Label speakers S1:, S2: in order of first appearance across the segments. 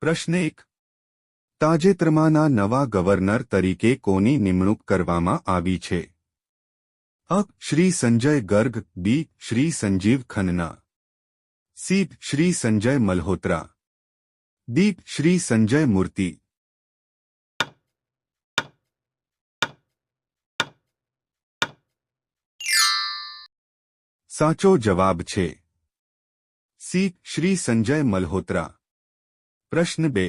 S1: પ્રશ્ન એક તાજેતરમાંના નવા ગવર્નર તરીકે કોની નિમણૂક કરવામાં આવી છે A Shri Sanjay Garg B Shri Sanjeev Khanna C Shri Sanjay Malhotra D Shri Sanjay Murthy સાચો જવાબ છે સી શ્રી સંજય મલ્હોત્રા પ્રશ્ન બે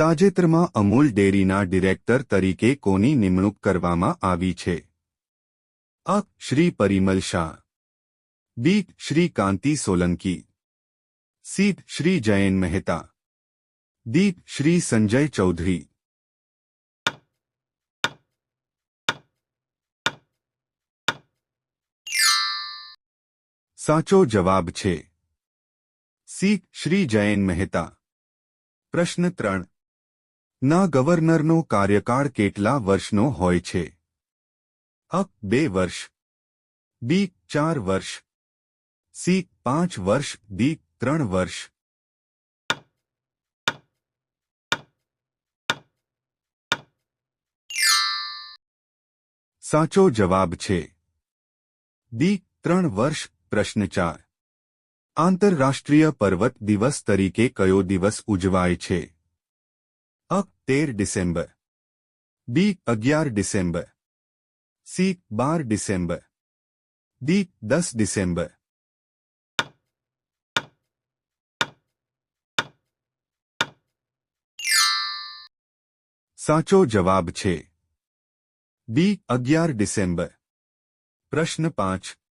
S1: તાજેતરમાં અમૂલ ડેરીના ડિરેક્ટર તરીકે કોની નિમણૂક કરવામાં આવી છે A Shri Parimal Shah B Shri Kanti Solanki C Shri Jayan Mehta D Shri Sanjay Chaudhary સાચો જવાબ છે સી શ્રી જયન મહેતા પ્રશ્ન ત્રણ ના ગવર્નરનો કાર્યકાળ કેટલા વર્ષનો હોય છે અ બે વર્ષ બી ચાર વર્ષ સી પાંચ વર્ષ ડી ત્રણ વર્ષ સાચો જવાબ છે ડી ત્રણ વર્ષ પ્રશ્ન ચાર अंतरराष्ट्रीय पर्वत दिवस तरीके कयो दिवस ઉજવાય છે A 13 December B 11 December C 12 December D 10 December સાચો જવાબ છે બી 11 ડિસેમ્બર પ્રશ્ન 5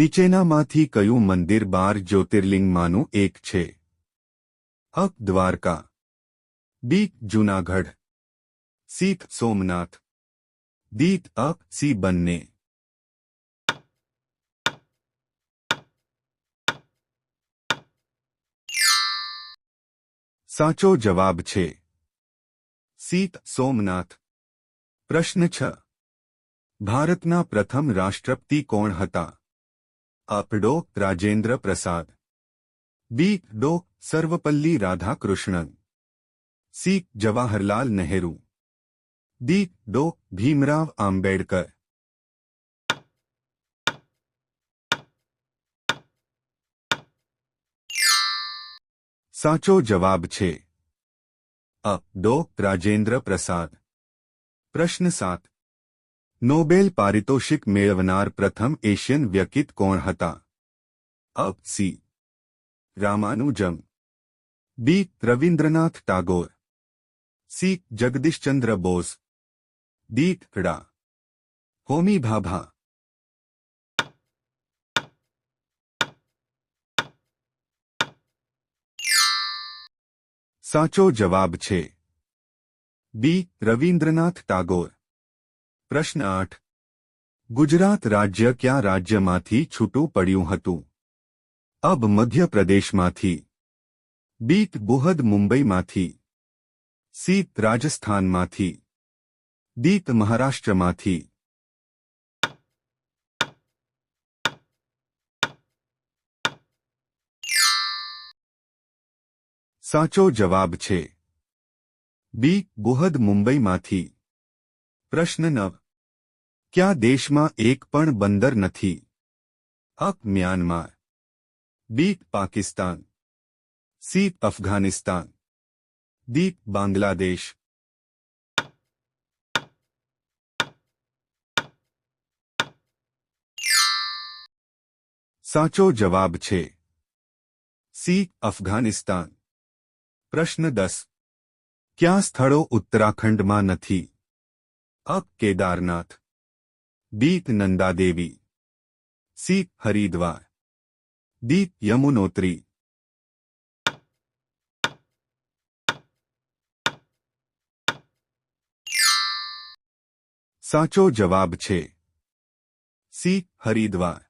S1: નીચેનામાંથી કયું મંદિર બાર જ્યોતિર્લિંગમાંનું એક છે અ દ્વારકા બી જૂનાગઢ સીત સોમનાથ દીત અ સી બંને સાચો જવાબ છે સીત સોમનાથ પ્રશ્ન છ ભારતના પ્રથમ રાષ્ટ્રપતિ કોણ હતા आपडो राजेंद्र प्रसाद बी डो सर्वपल्ली राधाकृष्णन सी जवाहरलाल नेहरू डी डो भीमराव आंबेडकर साचो जवाब छे अ ડો राजेंद्र प्रसाद प्रश्न सात नोबेल पारितोषिक मेवनार प्रथम एशियन व्यक्तित कौन हता अब C Ramanujam B Rabindranath Tagore C Jagadish Chandra Bose D खड़ा होमी भाभा साचो जवाब छे बी रविन्द्रनाथ टागोर प्रश्न 8 गुजरात राज्य કયા રાજ્યમાંથી છૂટું પડ્યું હતું અબ મધ્યપ્રદેશમાંથી બીત બોહદ મુંબઈમાંથી સીત રાજસ્થાનમાંથી દીત મહારાષ્ટ્રમાંથી સાચો જવાબ છે બીત બોહદ મુંબઈમાંથી પ્રશ્ન 9 क्या देश में एक पण बंदर नहीं अक म्यांमार बीक पाकिस्तान सी अफगानिस्तान दी बांग्लादेश साचो जवाब छे सी अफगानिस्तान प्रश्न दस क्या स्थलों उत्तराखंड में नहीं अक केदारनाथ બીત નંદાદેવી સી હરિદ્વાર દી યમુનોત્રી સાચો જવાબ છે સી હરિદ્વાર